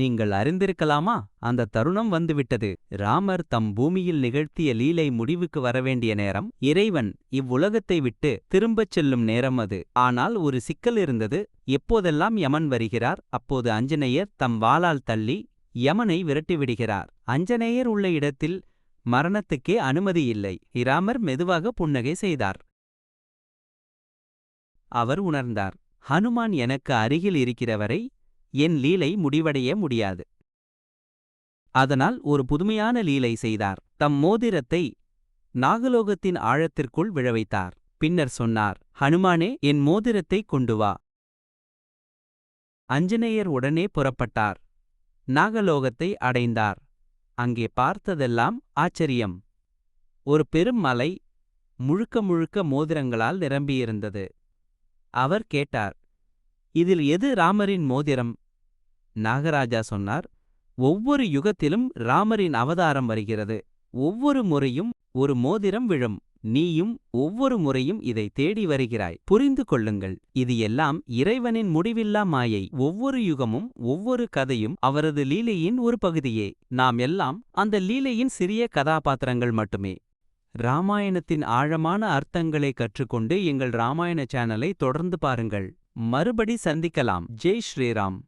நீங்கள் அறிந்திருக்கலாமா? அந்த தருணம் வந்துவிட்டது. ராமர் தம் பூமியில் நிகழ்த்திய லீலை முடிவுக்கு வரவேண்டிய நேரம். இறைவன் இவ்வுலகத்தை விட்டு திரும்பச் செல்லும் நேரம் அது. ஆனால் ஒரு சிக்கல் இருந்தது. எப்போதெல்லாம் யமன் வருகிறார்? அப்போது அஞ்சனையர் தம் வாளால் தள்ளி யமனை விரட்டிவிடுகிறார். அஞ்சனேயர் உள்ள இடத்தில் மரணத்துக்கே அனுமதி இல்லை. இராமர் மெதுவாக புன்னகை செய்தார். அவர் உணர்ந்தார். ஹனுமான் எனக்கு அருகில் இருக்கிறவரை என் லீலை முடிவடைய முடியாது. அதனால் ஒரு புதுமையான லீலை செய்தார். தம் மோதிரத்தை நாகலோகத்தின் ஆழத்திற்குள் விழவைத்தார். பின்னர் சொன்னார் ஹனுமானே என் மோதிரத்தை கொண்டு வா. அஞ்சனேயர் உடனே புறப்பட்டார். நாகலோகத்தை அடைந்தார். அங்கே பார்த்ததெல்லாம் ஆச்சரியம். ஒரு பெரும் மலை முழுக்க முழுக்க மோதிரங்களால் நிரம்பியிருந்தது. அவர் கேட்டார் இதில் எது ராமரின் மோதிரம்? நாகராஜா சொன்னார் ஒவ்வொரு யுகத்திலும் ராமரின் அவதாரம் வருகிறது. ஒவ்வொரு முறையும் ஒரு மோதிரம் விழும். நீயும் ஒவ்வொரு முறையும் இதை தேடி வருகிறாய். புரிந்து கொள்ளுங்கள். இது எல்லாம் இறைவனின் முடிவில்லா மாயை. ஒவ்வொரு யுகமும் ஒவ்வொரு கதையும் அவரது லீலையின் ஒரு பகுதியே. நாம் எல்லாம் அந்த லீலையின் சிறிய கதாபாத்திரங்கள் மட்டுமே. ராமாயணத்தின் ஆழமான அர்த்தங்களை கற்றுக்கொண்டு எங்கள் ராமாயண சேனலை தொடர்ந்து பாருங்கள். மறுபடி சந்திக்கலாம். ஜெய் ஸ்ரீராம்.